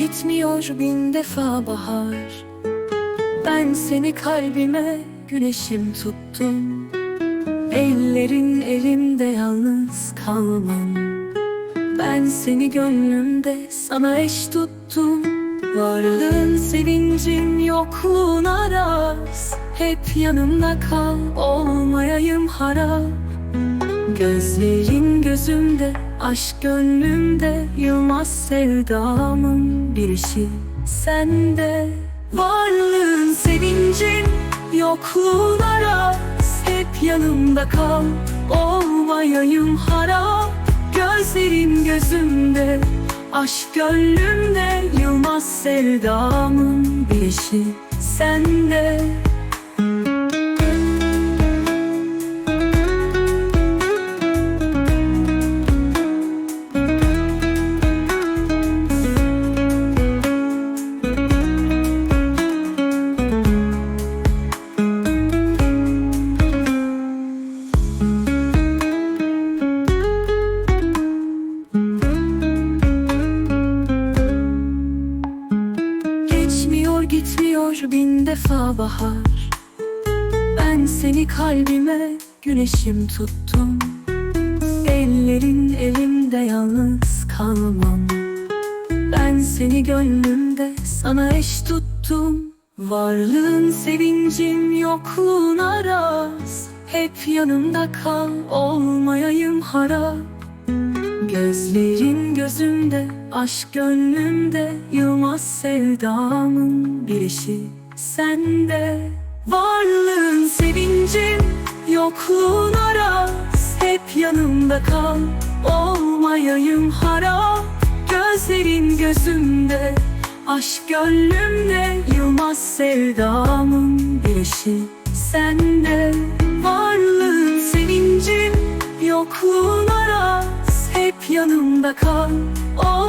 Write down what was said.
Gitmiyor bin defa bahar. Ben seni kalbime güneşim tuttum. Ellerin elimde yalnız kalmam. Ben seni gönlümde sana eş tuttum. Varlığın sevincin yokluğun araz Hep yanımda kal olmayayım harap Gözlerin gözümde, aşk gönlümde Yılmaz sevdamın bir işi sende. Varlığın sevincin, yokluğun araz Hep yanımda kal, olmayayım harap. Gözlerin gözümde, aşk gönlümde Yılmaz sevdamın bir işi sende Geçmiyor bin defa bahar. Ben seni kalbime güneşim tuttum. Ellerin elimde yalnız kalmam. Ben seni gönlümde sana eş tuttum. Varlığın sevincin yokluğun araz. Hep yanımda kal olmayayım harap. Gözlerin gözümde, aşk gönlümde Yılmaz sevdamın bir işi sende Varlığın sevincin, yokluğun araz Hep yanımda kal, olmayayım harap Gözlerin gözümde, aşk gönlümde Yılmaz sevdamın bir işi sende Varlığın sevincin, yokluğun araz Hep yanımda kal, ol